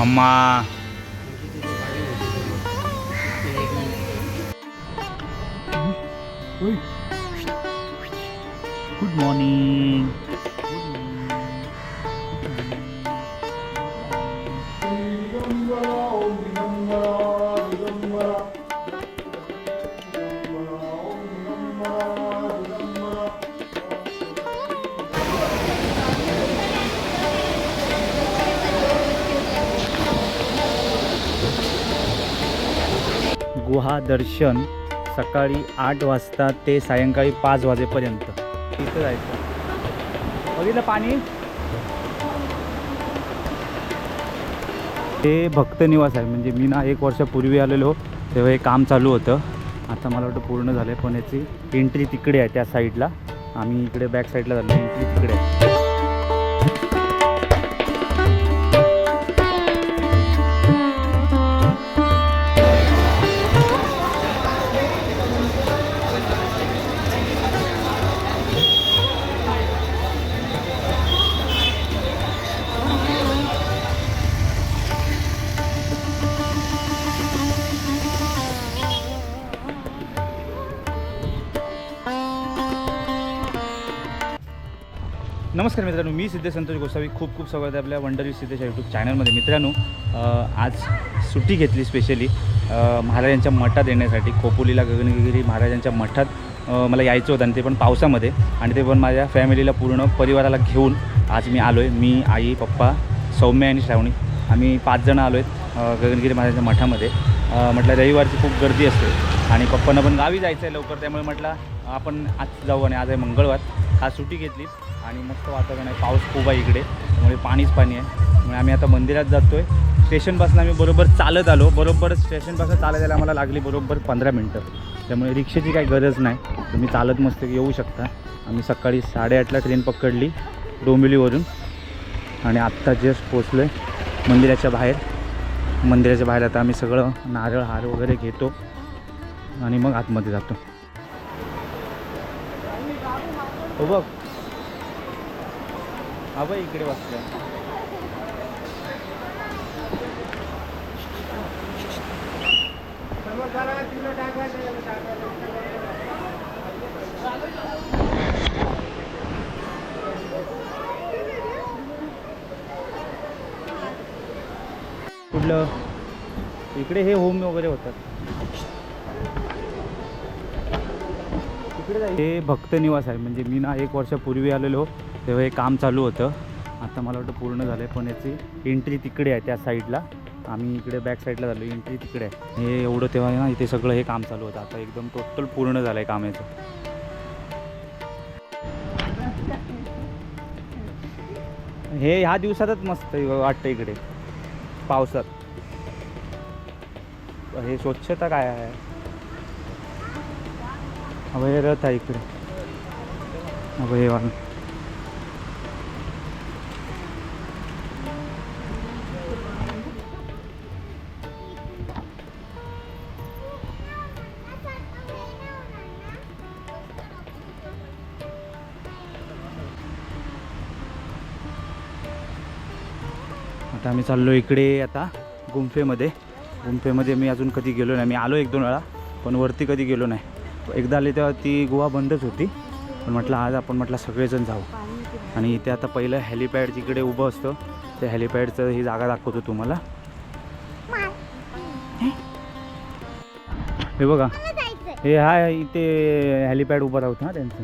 अम्मा good morning गुहा दर्शन सकाळी आठ वाजता ते सायंकाळी पाच वाजेपर्यंत. तिथं जायचं बघितलं पाणी? ते भक्त निवास आहे. म्हणजे मी ना एक वर्षापूर्वी आलेलो तेव्हा हे काम चालू होतं. आता मला वाटतं पूर्ण झालं आहे पण याची एंट्री तिकडे आहे त्या साईडला आम्ही इकडे बॅक साईडला झालो एंट्री तिकडे आहे. मी सिद्धे संतोष गोसावी खूप खूप स्वागत आहे आपल्या वंडर सिद्धेश यूट्यूब चॅनलमध्ये मित्रांनो आज सुट्टी घेतली स्पेशली महाराजांच्या मठात येण्यासाठी खोपोलीला गगनगिरी महाराजांच्या मठात मला यायचं होतं आणि ते पण पावसामध्ये. आणि ते पण माझ्या फॅमिलीला पूर्ण परिवाराला घेऊन आज मी आलो आहे मी आई पप्पा सौम्य आणि श्रावणी. आम्ही पाच जणं आलो आहेत गगनगिरी महाराजांच्या मठामध्ये. म्हटलं रविवारची खूप गर्दी असते आणि पप्पांना पण गावी जायचं आहे लवकर. त्यामुळे म्हटलं आपण आज जाऊ आणि आज आहे मंगळवार. आज सुट्टी घेतली. आणि मस्त वातावरण आहे. पाऊस खूप आहे इकडे. त्यामुळे पाणीच पाणी आहे. त्यामुळे आम्ही आता मंदिरात जातो आहे स्टेशनपासून आम्ही बरोबर चालत आलो. बरोबर स्टेशनपासून चालत यायला आम्हाला लागली बरोबर पंधरा मिनटं. त्यामुळे रिक्षेची काही गरज नाही. तुम्ही चालत मस्त येऊ शकता. आम्ही सकाळी साडेआठला ट्रेन पकडली डोंबिवलीवरून. आणि आत्ता जस्ट पोचलो आहे मंदिराच्या बाहेर. मंदिराच्या बाहेर आता आम्ही सगळं नारळ हार वगैरे घेतो. आणि मग आतमध्ये जातो. हो बघ. अभय इकडे बसल्या कुठलं? इकडे हे होम वगैरे होतात. इकडे हे भक्त निवास आहे म्हणजे मी ना एक वर्षापूर्वी आलेलो. तेव्हा हे काम चालू होतं. आता मला वाटतं पूर्ण झालं आहे पण याची एंट्री तिकडे आहे त्या साईडला आम्ही इकडे बॅक साईडला झालो एंट्री तिकडे आहे. हे एवढं तेव्हा ना इथे सगळं हे काम चालू होतं. आता एकदम टोटल पूर्ण झालं आहे काम याचं हे ह्या दिवसातच मस्त वाटतं इकडे. पावसात. हे स्वच्छता काय आहे? अभय रथ आहे इकडे. अभय हे वाला आता आम्ही चाललो इकडे आता गुंफेमध्ये. गुंफेमध्ये मी अजून कधी गेलो नाही. मी आलो एक दोन वेळा पण वरती कधी गेलो नाही. एकदा आले तेव्हा ती गुहा बंदच होती. पण म्हटलं आज आपण म्हटलं सगळेजण जाऊ. आणि इथे आता पहिलं हेलिपॅड जिकडे उभं असतं त्या हेलिपॅडचं ही जागा दाखवतो तुम्हाला. हे? बघा. हे हा इथे हेलिपॅड उभं राहतं ना त्यांचं.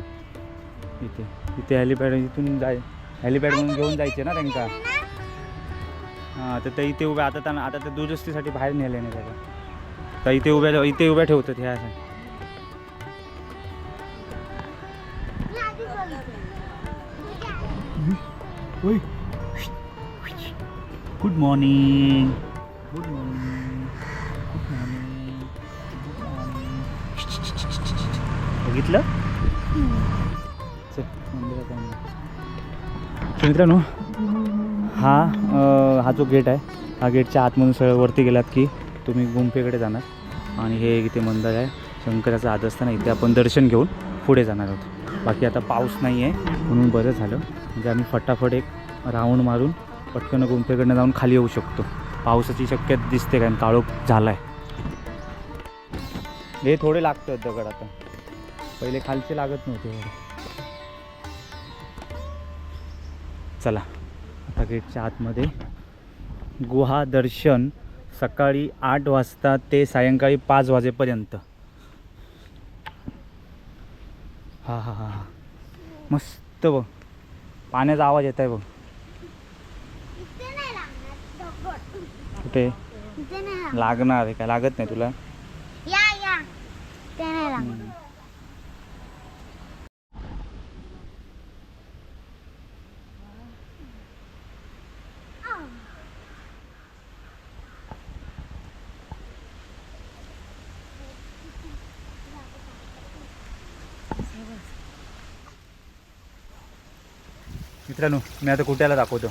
इथे. इथे हेलिपॅड इथून जाय हेलिपॅड म्हणून घेऊन जायचे ना त्यांना हां तर ते इथे उभ्या आता त्यांना आता ते दुरुस्तीसाठी बाहेर नेले नाही त्याला तर इथे उभ्या इथे उभ्या ठेवतात ह्या अशा good morning good morning good morning बघितलं? मंदिरात. तर मित्रांनो हा हा जो गेट आहे हा गेटच्या आतमधून सगळं वरती गेलात की तुम्ही गुंफेकडे जाणार आणि हे इथे मंदिर आहे. शंकराचं आदस्थान इथे आपण दर्शन घेऊन पुढे जाणार आहोत. बाकी आता पाऊस नाही आहे म्हणून बरं झालं. म्हणजे आम्ही फटाफट एक राऊंड मारून पटकन गुंफेकडनं जाऊन खाली येऊ शकतो. पावसाची शक्यता दिसते कारण काळोख झाला आहे हे थोडे लागतं दगड आता. पहिले खालचे लागत नव्हते चला. आता गेटच्या आतमध्ये. गुहा दर्शन सकाळी आठ वाजता ते सायंकाळी पाच वाजेपर्यंत. हा हा हा हा. मस्त बघ. पाण्याचा आवाज येत आहे बघ. कुठे. लागणार. आहे काय लागत नाही तुला? या या. मित्रांनो मी आता कुठ्याला दाखवतो.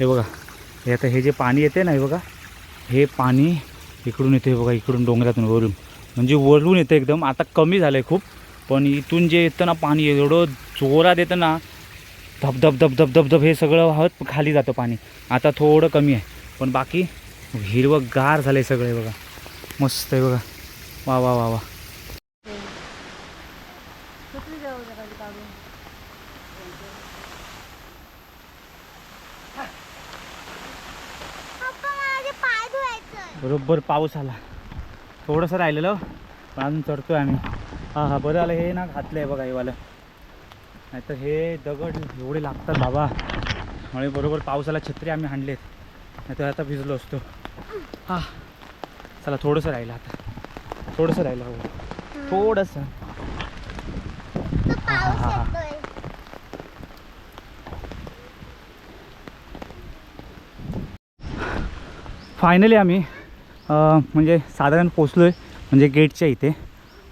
हे बघा हे आता हे जे पाणी येते ना हे बघा हे पाणी इकडून येते बघा इकडून डोंगरातून वरून. म्हणजे वरून येतं एकदम आता कमी झालं आहे खूप पण इथून जे येतं ना पाणी एवढं जोरात येतं ना धब धब धब धब धब धब हे सगळं वाहत खाली जातं पाणी. आता थोडं कमी आहे पण बाकी हिरवं गार झालं आहे सगळं बघा. मस्त आहे बघा. वा वा वा वा. बरोबर पाऊस आला. थोडंसं राहिलेलं पण अजून चढतोय आम्ही. हां हां बरं आलं हे ना घातलं आहे बघा हे वालं नाहीतर हे दगड एवढे लागतात बाबा. त्यामुळे बरोबर पावसाला छत्री आम्ही हाणलेत. नाहीतर आता भिजलो असतो. हां चला थोडंसं राहिलं आता. थोडंसं राहिलं हो. थोडंसं. हा, हा. फायनली आम्ही म्हणजे साधारण पोचलो आहे म्हणजे गेटच्या इथे.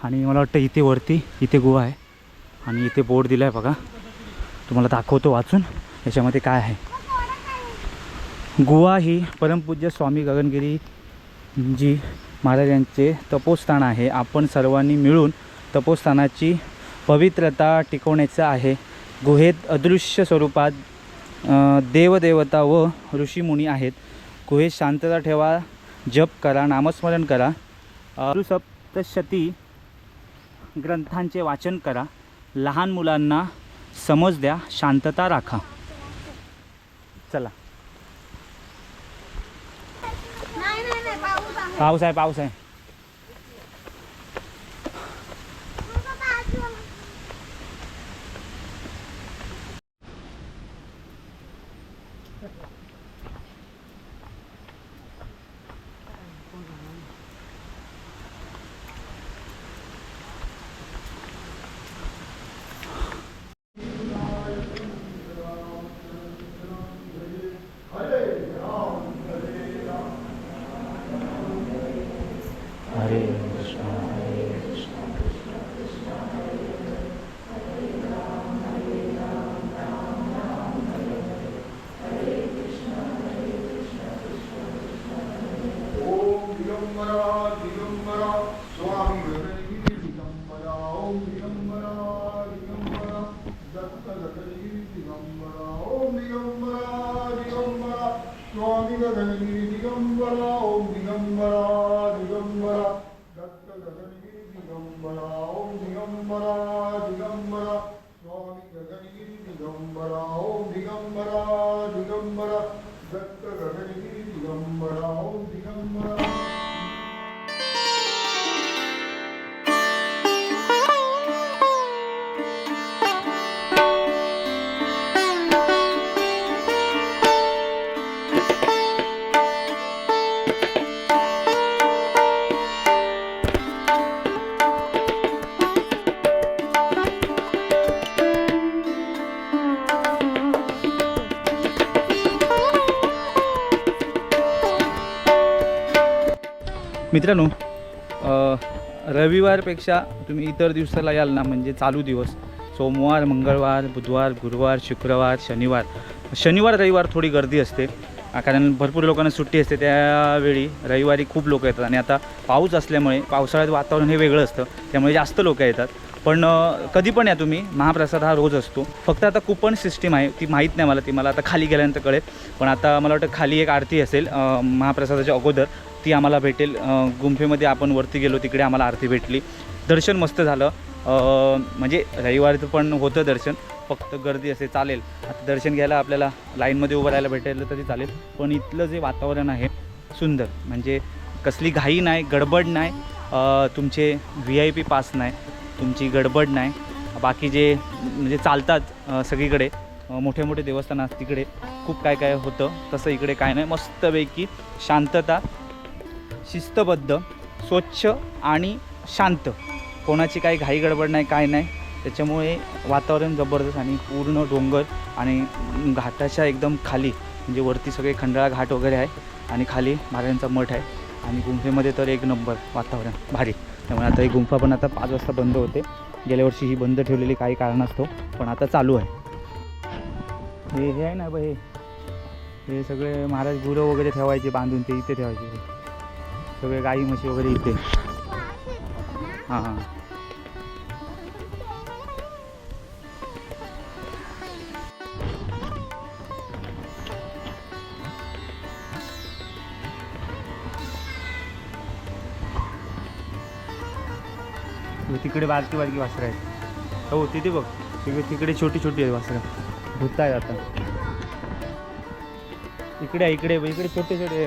आणि मला वाटतं इथे वरती इथे गुहा आहे. आणि इथे बोर्ड दिला आहे बघा. तुम्हाला दाखवतो वाचून याच्यामध्ये काय आहे. गुहा ही परमपूज्य स्वामी गगनगिरी जी महाराजांचे तपोस्थान आहे. आपण सर्वांनी मिळून तपोस्थानाची पवित्रता टिकवण्याचं आहे. गुहेत अदृश्य स्वरूपात देवदेवता व ऋषीमुनी आहेत. गुहेत शांतता ठेवा जप करा नामस्मरण करा. सप्तशती ग्रंथांचे वाचन करा. लहान मुलांना समज द्या शांतता राखा. चला. पाऊस आहे पाऊस आहे. स्वामी मित्रांनो रविवारपेक्षा तुम्ही इतर दिवसाला याल ना म्हणजे चालू दिवस. सोमवार मंगळवार बुधवार गुरुवार शुक्रवार शनिवार. शनिवार रविवार थोडी गर्दी असते. कारण भरपूर लोकांना सुट्टी असते त्यावेळी रविवारी खूप लोक येतात. आणि आता पाऊस असल्यामुळे पावसाळ्यात वातावरण हे वेगळं असतं त्यामुळे जास्त लोक येतात. पण कधी पण या तुम्ही महाप्रसाद हा रोज असतो. फक्त आता कुपन सिस्टीम आहे ती माहीत नाही मला ती मला आता खाली गेल्यानंतर कळेल. पण आता मला वाटतं खाली एक आरती असेल महाप्रसादाच्या अगोदर. ती आम्हाला भेटेल. गुंफेमध्ये आपण वरती गेलो तिकडे आम्हाला आरती भेटली. दर्शन मस्त झालं. म्हणजे रविवारचं पण होतं दर्शन. फक्त गर्दी असे चालेल. आता दर्शन घ्यायला आपल्याला लाईनमध्ये उभं राहायला भेटायला तरी चालेल. पण इथलं जे वातावरण आहे सुंदर. म्हणजे कसली घाई नाही गडबड नाही. तुमचे व्ही आय पी पास नाही. तुमची गडबड नाही. बाकी जे म्हणजे चालतात सगळीकडे. मोठे मोठे देवस्थान तिकडे. खूप काय काय होतं तसं इकडे काय नाही. मस्तपैकी शांतता. शिस्तबद्ध स्वच्छ आणि शांत. कोणाची काही घाई गडबड नाही काय नाही. त्याच्यामुळे वातावरण जबरदस्त आणि पूर्ण डोंगर आणि घाटाच्या एकदम खाली म्हणजे वरती सगळे खंडाळा घाट वगैरे आहे आणि खाली महाराजांचा मठ आहे आणि गुंफेमध्ये तर एक नंबर वातावरण भारी. त्यामुळे आता ही गुंफा पण आता पाच वाजता बंद होते. गेल्या वर्षी ही बंद ठेवलेली काही कारणास्तव पण आता चालू आहे. हे हे आहे ना बघ हे सगळे महाराज गुरं वगैरे ठेवायचे बांधून ते इथे ठेवायचे. सगळे गाई म्हशी वगैरे इथे. हां हां. तिकडे बारकी बारकी वासरं आहेत. हो तिथे बघ. तिकडे तिकडे छोटी छोटी आहेत वासरं. भूत आहेत आता. इकडे इकडे इकडे छोटे छोटे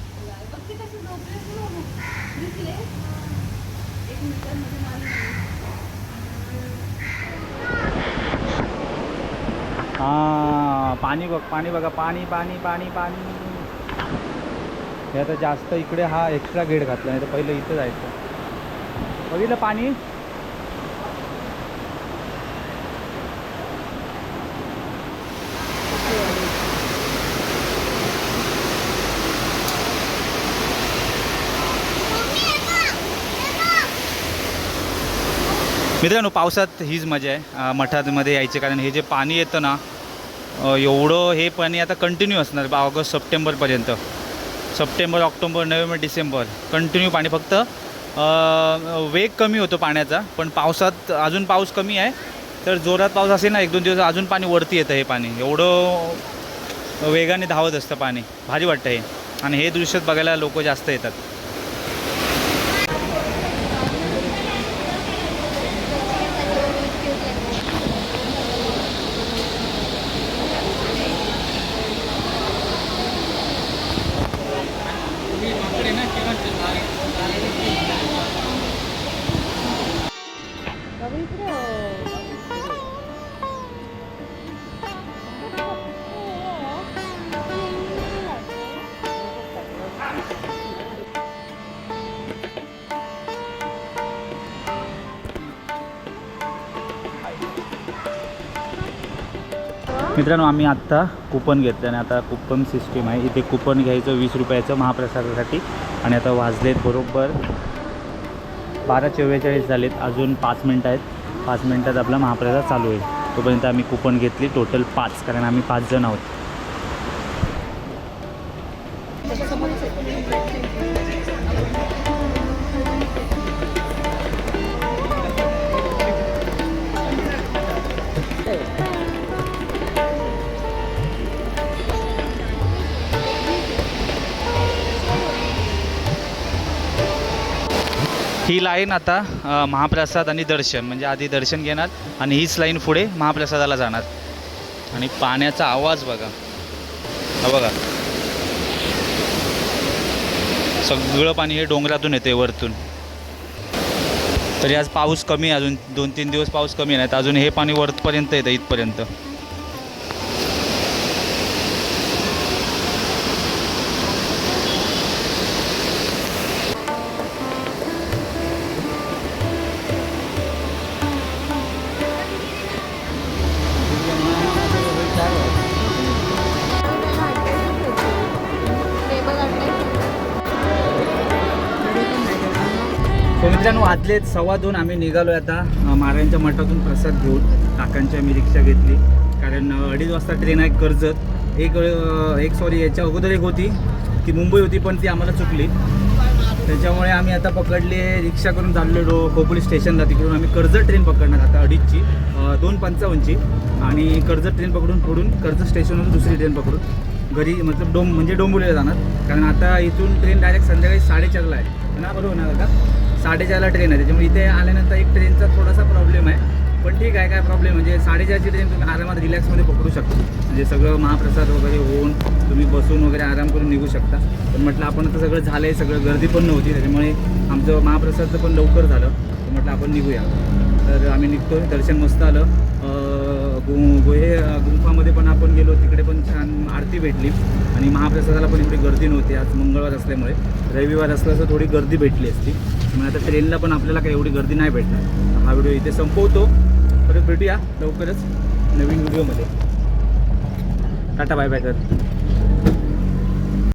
पाणी बघ पाणी बघा पाणी पाणी पाणी पाणी. हे आता जास्त इकडे हा एक्स्ट्रा गेट घातला नाही तर पहिलं इथं जायचं. बघितलं पाणी? मित्रांनो पावसात हीच मजा आहे. मठातमध्ये मठामध्ये यायची कारण हे जे पाणी येतं ना एवढं हे पाणी आता कंटिन्यू असणार बा ऑगस्ट सप्टेंबरपर्यंत September October November December continue पाणी फक्त वेग कमी होतो पाण्याचा. पण पावसात अजून पाऊस कमी आहे. तर जोरात पाऊस असेल ना एक दोन दिवस अजून पाणी वरती येतं हे पाणी. एवढं वेगाने धावत असतं पाणी. भारी वाटतं हे. आणि हे दृश्य बघायला लोक जास्त येतात. मित्रांनो आम्ही आत्ता कुपन घेतलं आणि आता कुपन सिस्टीम आहे. इथे कुपन घ्यायचं वीस रुपयाचं महाप्रसादासाठी. आणि आता वाजलेत बरोबर बारा चव्वेचाळीस झालेत. अजून पाच मिनटं आहेत. पाच मिनटात आपला महाप्रसाद चालू होईल. तोपर्यंत आम्ही कुपन घेतली. टोटल पाच कारण आम्ही पाच जण आहोत. ही लाईन आता महाप्रसाद आणि दर्शन म्हणजे आधी दर्शन घेणार आणि हीच लाईन पुढे महाप्रसादाला जाणार. आणि पाण्याचा आवाज बघा. हा बघा. सगळं पाणी हे डोंगरातून येते वरतून. तरी आज पाऊस कमी आहे अजून दोन तीन दिवस पाऊस कमी नाही तर अजून हे पाणी वरपर्यंत येतं इथपर्यंत. वाजलेत सव्वा दोन आम्ही निघालो आता महाराजांच्या मठातून प्रसाद घेऊन काकांच्या आम्ही रिक्षा घेतली. कारण अडीच वाजता ट्रेन आहे कर्जत. एक एक सॉरी याच्या अगोदर एक होती ती मुंबई होती पण ती आम्हाला चुकली. त्याच्यामुळे आम्ही आता पकडली रिक्षा करून चाललेलो खोपोली स्टेशनला तिकडून. आम्ही कर्जत ट्रेन पकडणार आता अडीचची दोन पंचावन्नची. आणि कर्जत ट्रेन पकडून पुढून कर्जत स्टेशनवरून दुसरी ट्रेन पकडून घरी मतलब डोम म्हणजे डोंबुलीला जाणार. कारण आता इथून ट्रेन डायरेक्ट संध्याकाळी साडेचारला आहे. ना बरोबर ना काका? साडेचारला ट्रेन आहे. त्याच्यामुळे इथे आल्यानंतर एक ट्रेनचा थोडासा प्रॉब्लेम आहे. पण ठीक आहे काय प्रॉब्लेम म्हणजे साडेचारची ट्रेन तुम्ही आरामात रिलॅक्समध्ये पकडू शकता. म्हणजे सगळं महाप्रसाद वगैरे होऊन तुम्ही बसून वगैरे आराम करून निघू शकता. पण म्हटलं आपण आता सगळं झालं आहे सगळं गर्दी पण नव्हती. त्याच्यामुळे आमचं महाप्रसादचं पण लवकर झालं. तर म्हटलं आपण निघूया. तर आम्ही निघतो दर्शन मस्त आलं. गु गुहे गुंफामध्ये पण आपण गेलो. तिकडे पण छान आरती भेटली. आणि महाप्रसादाला पण एवढी गर्दी नव्हती. आज मंगळवार असल्यामुळे. रविवार असल्याचं थोडी गर्दी भेटली असती. मग आता ट्रेनला पण आपल्याला काही एवढी गर्दी नाही भेटणार. हा व्हिडिओ इथे संपवतो. परत भेटूया लवकरच नवीन व्हिडिओमध्ये टाटा बाय बाय सर